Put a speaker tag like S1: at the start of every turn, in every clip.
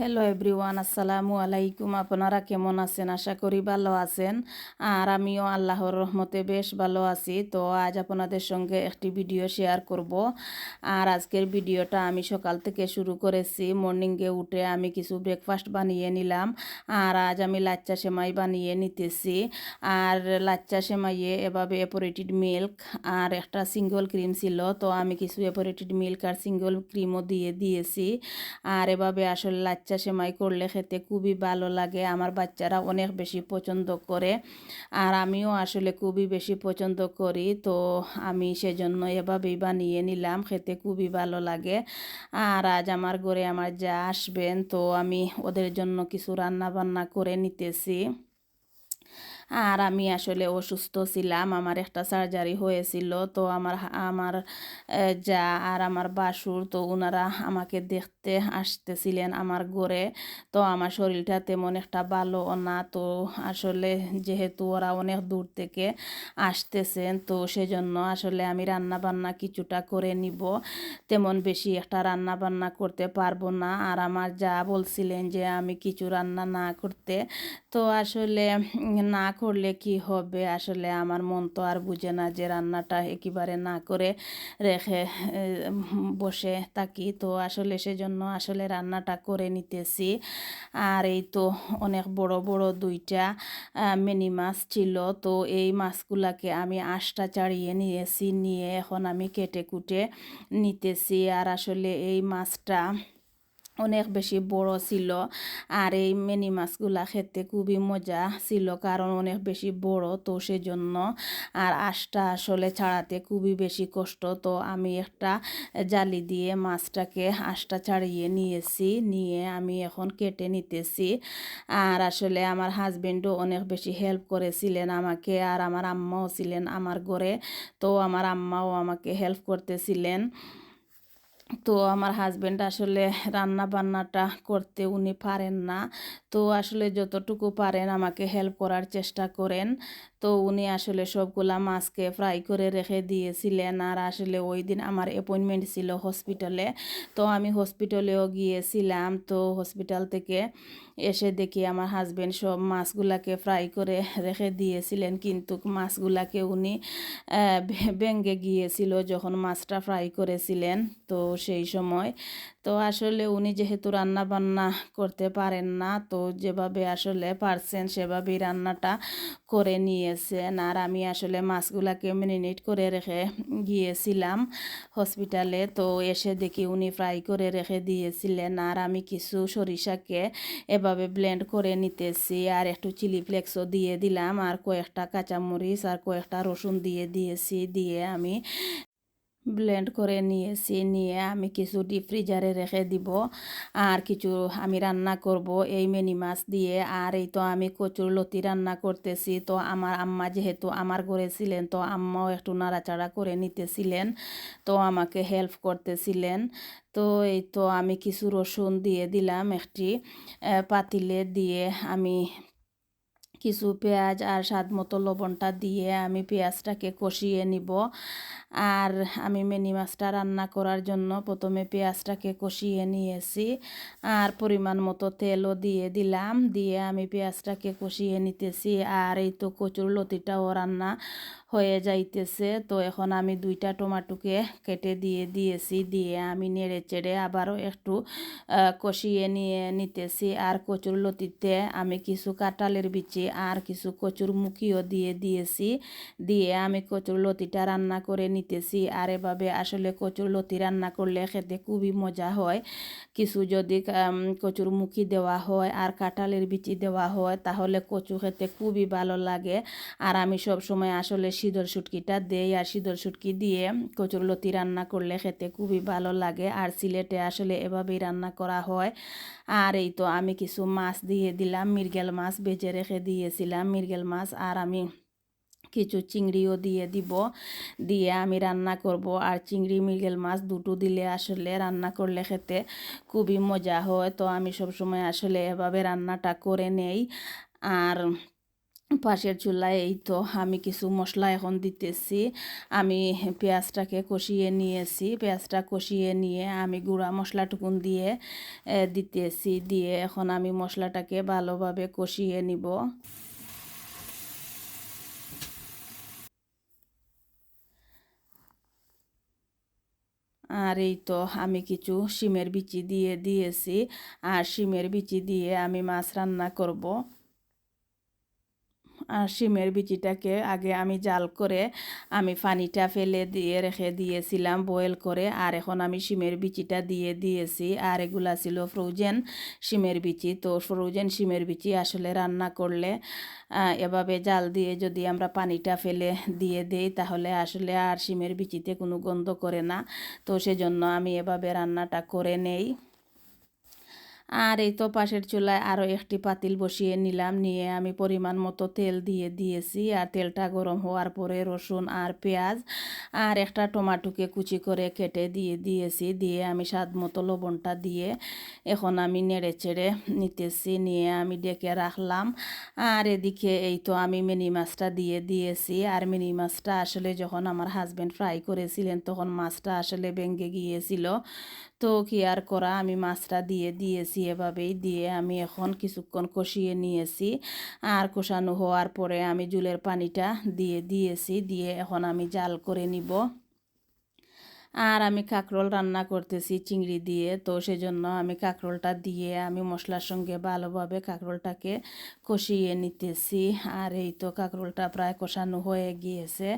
S1: Hello everyone আসসালামু আলাইকুম আপনারা কেমন আছেন আশা করি ভালো আছেন আর আমিও আল্লাহর রহমতে বেশ ভালো আছি তো আজ আপনাদের সঙ্গে একটি ভিডিও শেয়ার করব আর আজকের ভিডিওটা আমি সকাল থেকে শুরু করেছি মর্নিংয়ে উঠে আমি কিছু ব্রেকফাস্ট বানিয়ে নিলাম আর আজ আমি লাচ্চা সেমাই বানিয়ে নিতেছি আর লাচ্চা সেমাইয়ে এভাবে এপোরেটেড মিল্ক আর একটা সিঙ্গল ক্রিম ছিল তো আমি কিছু এপোরেটেড মিল্ক আর সিঙ্গল ক্রিমও দিয়ে দিয়েছি আর এভাবে আসলে লাচ্চা সেমাই করলে খেতে খুবই ভালো লাগে। আমার বাচ্চারা অনেক বেশি পছন্দ করে আর আমিও আসলে খুবই বেশি পছন্দ করি। তো আমি সেজন্য এভাবেই বানিয়ে নিলাম, খেতে খুবই ভালো লাগে। আর আজ আমার ঘরে আমার যা আসবেন, তো আমি ওদের জন্য কিছু রান্না বান্না করে নিতেছি। আর আমি আসলে অসুস্থ ছিলাম, আমার একটা সার্জারি হয়েছিল, তো আমার আমার যা আর আমার বাসুর, তো ওনারা আমাকে দেখতে আসতেছিলেন আমার ঘরে। তো আমার শরীরটা তেমন একটা ভালো না, তো আসলে যেহেতু ওরা অনেক দূর থেকে আসতেছেন, তো সেজন্য আসলে আমি রান্না বান্না কিছুটা করে নিব। তেমন বেশি একটা রান্না বান্না করতে পারব না। আর আমার যা বলছিলেন যে আমি কিছু রান্না না করতে, তো আসলে না করলে কি হবে? আসলে আমার মন তো আর বুঝে না যে রান্নাটা একেবারে না করে রেখে বসে থাকি। তো আসলে সেজন্য আসলে রান্নাটা করে নিতেছি। আর এই তো অনেক বড় বড় দুইটা মিনি মাছ ছিল। তো এই মাছগুলাকে আমি আশটা চাড়িয়ে নিয়েছি, নিয়ে এখন আমি কেটে কুটে নিতেছি। আর আসলে এই মাছটা অনেক বেশি বড় ছিল। আর এই মিনি মাছগুলা খেতে খুবই মজা ছিল কারণ অনেক বেশি বড় তো সেজন্য। আর আশটা আসলে ছাড়াতে খুবই বেশি কষ্ট। তো আমি একটা জালি দিয়ে মাছটাকে আশটা ছাড়িয়ে নিয়েছি, নিয়ে আমি এখন কেটে নিতেছি। আর আসলে আমার হাজবেন্ডও অনেক বেশি হেল্প করেছিলেন আমাকে আর আমার আম্মাও ছিলেন আমার ঘরে। তো আমার আম্মাও আমাকে হেল্প করতেছিলেন। তো আমার হাজব্যান্ড আসলে রান্না বান্নাটা করতে উনি পারেন না। তো আসলে যতটুকু পারেন আমাকে হেল্প করার চেষ্টা করেন। তো উনি আসলে সবগুলা মাছকে ফ্রাই করে রেখে দিয়েছিলেন। আর আসলে ওই দিন আমার অ্যাপয়েন্টমেন্ট ছিল হসপিটালে তো আমি হসপিটালেও গিয়েছিলাম। তো হসপিটাল থেকে এসে দেখি আমার হাজব্যান্ড সব মাছগুলাকে ফ্রাই করে রেখে দিয়েছিলেন। কিন্তু মাছগুলাকে উনি ভেঙে গিয়েছিল যখন মাছটা ফ্রাই করেছিলেন। তো সেই সময়, তো আসলে উনি যেহেতু রান্না বান্না করতে পারেন না, তো যেভাবে আসলে পারছেন সেভাবেই রান্নাটা করে নিয়েছেন আর আমি আসলে মাছগুলাকে মেরিনেট করে রেখে গিয়েছিলাম হসপিটালে। তো এসে দেখি উনি ফ্রাই করে রেখে দিয়েছিলেন আর আমি কিছু সরিষাকে এভাবে ব্লেন্ড করে নিতেছি আর একটু চিলি ফ্লেক্সও দিয়ে দিলাম আর কয়েকটা কাঁচামরিচ আর কয়েকটা রসুন দিয়ে দিয়েছি, দিয়ে আমি ব্লেন্ড করে নিয়েছি, নিয়ে আমি কিছু ডিপ ফ্রিজারে রেখে দিব। আর কিছু আমি রান্না করব এই মেনি মাছ দিয়ে। আর এই তো আমি কচুর লতি রান্না করতেছি। তো আমার আম্মা যেহেতু আমার ঘরে ছিলেন, তো আম্মাও একটু নাড়াচাড়া করে নিতেছিলেন, তো আমাকে হেল্প করতেছিলেন। তো এই তো আমি কিছু রসুন দিয়ে দিলাম একটি পাতিলে দিয়ে আমি কিছু পেঁয়াজ আর স্বাদ মতো লবণটা দিয়ে আমি পেঁয়াজটাকে কষিয়ে নিব। আর আমি মিনি মাছটা রান্না করার জন্য প্রথমে পেঁয়াজটাকে কষিয়ে নিয়েছি। আর পরিমাণ মতো তেলও দিয়ে দিলাম, দিয়ে আমি পেঁয়াজটাকে কষিয়ে নিতেছি। আর এই তো কচুর লতিটাও রান্না হয়ে যাইতেছে। তো এখন আমি দুইটা টমাটোকে কেটে দিয়ে দিয়েছি, দিয়ে আমি নেড়ে চেড়ে আবারও একটু কষিয়ে নিয়ে নিতেছি। আর কচুর লতিতে আমি কিছু কাঁঠালের বিচি আর কিছু কচুর মুখিও দিয়ে দিয়েছি। দিয়ে আমি কচুর লতিটা রান্না করে নিতেছি। আর এভাবে আসলে কচুর লতি রান্না করলে খেতে খুবই মজা হয়। কিছু যদি কচুর মুখি দেওয়া হয় আর কাঁঠালের বিচি দেওয়া হয়, তাহলে কচু খেতে খুবই ভালো লাগে। আর আমি সব সময় আসলে শীতল শুটকিটা দেই আর শীতল শুটকি দিয়ে কচুর লতি রান্না করলে খেতে খুবই ভালো লাগে। আর সিলেটে আসলে এভাবেই রান্না করা হয়। আর এই তো আমি কিছু মাছ দিয়ে দিলাম মির্গেল মাছ বেজে রেখে দিয়েছিলাম মির্গেল মাছ আর আমি কিছু চিংড়িও দিয়ে দিব, দিয়ে আমি রান্না করব। আর চিংড়ি, মৃগেল মাছ দুটো দিলে আসলে রান্না করলে খেতে খুবই মজা হয়। তো আমি সবসময় আসলে এভাবে রান্নাটা করে নেই। আর পাশের চুলায় এই তো আমি কিছু মশলা এখন দিতেছি। আমি পেঁয়াজটাকে কষিয়ে নিয়েছি। পেঁয়াজটা কষিয়ে নিয়ে আমি গুঁড়া মশলাটুকুন দিয়ে দিতেছি। দিয়ে এখন আমি মশলাটাকে ভালোভাবে কষিয়ে নিব। আর এই তো আমি কিছু শিমের বিচি দিয়ে দিয়েছি। আর শিমের বিচি দিয়ে আমি মাছ রান্না করব। আর শিমের বিচিটাকে আগে আমি জাল করে আমি পানিটা ফেলে দিয়ে রেখে দিয়েছিলাম বয়েল করে। আর এখন আমি শিমের বিচিটা দিয়ে দিয়েছি। আর এগুলা ছিল ফ্রোজেন শিমের বিচি। তো ফ্রোজেন শিমের বিচি আসলে রান্না করলে এভাবে জাল দিয়ে যদি আমরা পানিটা ফেলে দিয়ে দেই, তাহলে আসলে আর শিমের বিচিতে কোনো গন্ধ করে না। তো সেজন্য আমি এভাবে রান্নাটা করে নেই। আর এই তো পাশের চুলায় আরও একটি পাতিল বসিয়ে নিলাম। নিয়ে আমি পরিমাণ মতো তেল দিয়ে দিয়েছি আর তেলটা গরম হওয়ার পরে রসুন আর পেঁয়াজ আর একটা টমাটোকে কুচি করে কেটে দিয়ে দিয়েছি। দিয়ে আমি স্বাদ মতো লবণটা দিয়ে এখন আমি নেড়ে চেড়ে নিতেছি। নিয়ে আমি ডেকে রাখলাম। আর এদিকে এই তো আমি মিনি মাছটা দিয়ে দিয়েছি। আর মিনি মাছটা আসলে যখন আমার হাজব্যান্ড ফ্রাই করেছিলেন তখন মাছটা আসলে ভেঙে গিয়েছিল। তো কি আর করা? আমি মাছটা দিয়ে দিয়েছি। এভাবেই দিয়ে আমি এখন কিছুক্ষণ কষিয়ে নিয়েছি। আর কষানো হওয়ার পরে আমি জুলের পানিটা দিয়ে দিয়েছি, দিয়ে এখন আমি জাল করে নিব। আর আমি কাঁকরোল রান্না করতেছি চিংড়ি দিয়ে, তো সেজন্য আমি কাঁকরোলটা দিয়ে আমি মশলার সঙ্গে ভালোভাবে কাঁকরোলটাকে কষিয়ে নিতেছি। আর এই তো কাঁকরোলটা প্রায় কষানো হয়ে গিয়েছে।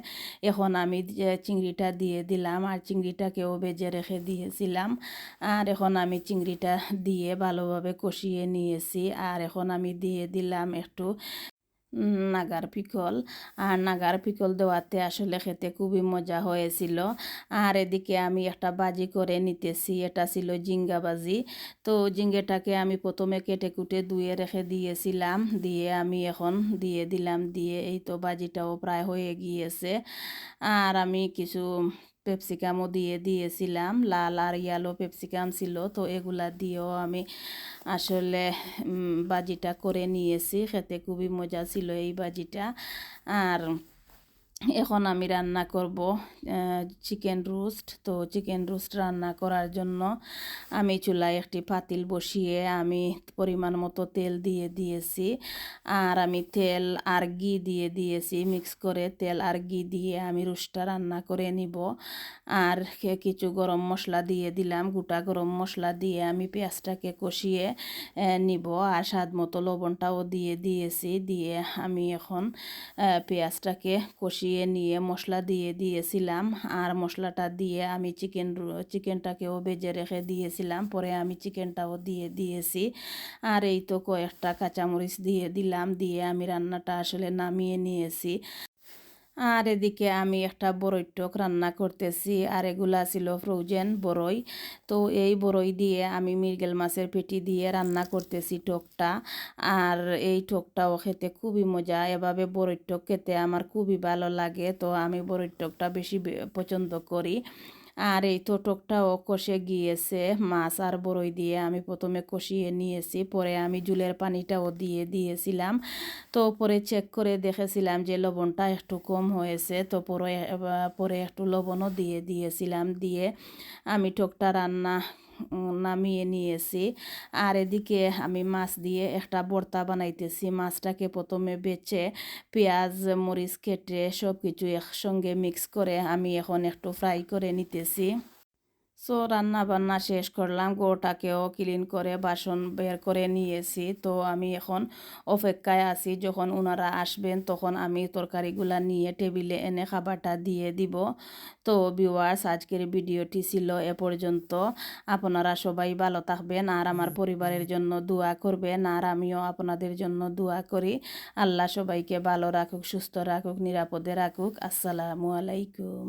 S1: এখন আমি চিংড়িটা দিয়ে দিলাম, আর চিংড়িটাকেও বেজে রেখে দিয়েছিলাম। আর এখন আমি চিংড়িটা দিয়ে ভালোভাবে কষিয়ে নিয়েছি। আর এখন আমি দিয়ে দিলাম একটু নাগার পিকল। আর নাগার পিকল দেওয়াতে আসলে খেতে খুবই মজা হয়েছিল। আর এদিকে আমি একটা বাজি করে নিতেছি, এটা ছিল জিঙ্গা বাজি। তো জিঙ্গেটাকে আমি প্রথমে কেটে কুটে ধুয়ে রেখে দিয়েছিলাম, দিয়ে আমি এখন দিয়ে দিলাম, দিয়ে এই তো বাজিটাও প্রায় হয়ে গিয়েছে। আর আমি কিছু পেপসিকামও দিয়ে দিয়েছিলাম। লাল আর ইয়ালো পেপসিকাম ছিল, তো এগুলা দিয়েও আমি আসলে বাজিটা করে নিয়েছি। খেতে খুবই মজা ছিল এই বাজিটা। আর এখন আমি রান্না করব চিকেন রোস্ট তো চিকেন রোস্ট রান্না করার জন্য আমি চুলায় একটি পাতিল বসিয়ে আমি পরিমাণ মতো তেল দিয়ে দিয়েছি। আর আমি তেল আর ঘি দিয়ে দিয়েছি। মিক্স করে তেল আর ঘি দিয়ে আমি রোস্টটা রান্না করে নিব। আর কিছু গরম মশলা দিয়ে দিলাম। গোটা গরম মশলা দিয়ে আমি পেঁয়াজটাকে কষিয়ে নিব। আর স্বাদ মতো লবণটাও দিয়ে দিয়েছি। দিয়ে আমি এখন পেঁয়াজটাকে কষিয়ে দিয়ে নিয়ে মশলা দিয়ে দিয়েছিলাম। আর মশলাটা দিয়ে আমি চিকেন চিকেনটাকেও বেজে রেখে দিয়েছিলাম। পরে আমি চিকেনটাও দিয়ে দিয়েছি। আর এই তো কয়েকটা কাঁচামরিচ দিয়ে দিলাম। দিয়ে আমি রান্নাটা আসলে নামিয়ে নিয়েছি। আর এদিকে আমি একটা বরই টক রান্না করতেছি, আর এগুলা ছিল ফ্রোজেন বরই। তো এই বরই দিয়ে আমি মির্গেল মাছের পেটি দিয়ে রান্না করতেছি টকটা। আর এই টকটাও খেতে খুবই মজা, এভাবে বরই টক খেতে আমার খুবই ভালো লাগে। তো আমি বরই টকটা বেশি পছন্দ করি। আর এই তো টকটাও কষে গিয়েছে, মাছ আর বড়ই দিয়ে আমি প্রথমে কষিয়ে নিয়েছি, পরে আমি জুলের পানিটাও দিয়ে দিয়েছিলাম। তো পরে চেক করে দেখেছিলাম যে লবণটা একটু কম হয়েছে, তো পরে পরে একটু লবণও দিয়ে দিয়েছিলাম, দিয়ে আমি টকটা রান্না নামিয়ে নিয়েছি। আর এদিকে আমি মাছ দিয়ে একটা বর্তা বানাইতেছি। মাছটাকে প্রথমে বেচে পেঁয়াজ, মরিচ, কেটে সব কিছু একসঙ্গে মিক্স করে আমি এখন একটু ফ্রাই করে নিতেছি। সো রান্না বান্না শেষ করলাম গোটাকেও ক্লিন করে বাসন বের করে নিয়েছি। তো আমি এখন অপেক্ষায় আছি যখন ওনারা আসবেন তখন আমি তরকারিগুলা নিয়ে টেবিলে এনে খাবারটা দিয়ে দিব। তো ভিউয়ার্স আজকের ভিডিওটি ছিল এ পর্যন্ত। আপনারা সবাই ভালো থাকবেন আর আমার পরিবারের জন্য দোয়া করবেন আর আমিও আপনাদের জন্য দোয়া করি। আল্লাহ সবাইকে ভালো রাখুক সুস্থ রাখুক নিরাপদে রাখুক। আসসালামু আলাইকুম।